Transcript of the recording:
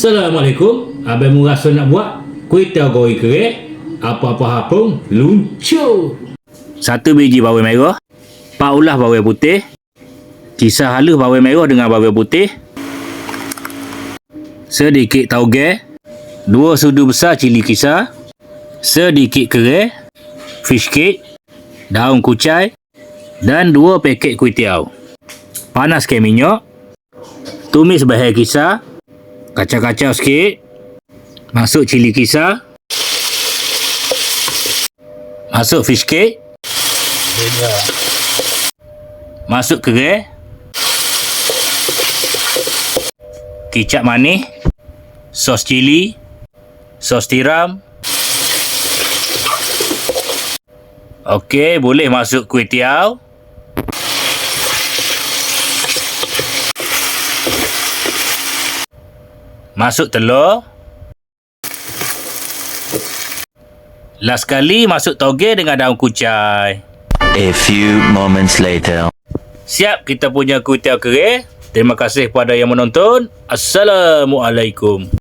Assalamualaikum. Abang mu rasa nak buat kuih tiaw goreng kering apa-apa hapung luncur. Satu biji bawang merah, empat ulah bawang putih, kisar halus bawang merah dengan bawang putih, sedikit tauge, dua sudu besar cili kisar, sedikit kereh, fish cake, daun kucai dan dua paket kuih tiaw. Panaskan minyak, tumis bahaya kisar, kacau-kacau sikit, masuk cili kisar, masuk fish cake, Masuk kereh Kicap manis. Sos cili. Sos tiram. Okey, boleh masuk kuih tiaw Masuk telur Last kali masuk toge dengan daun kucai A few moments later. Siap kita punya kuih tiaw kering. Terima kasih kepada yang menonton. Assalamualaikum.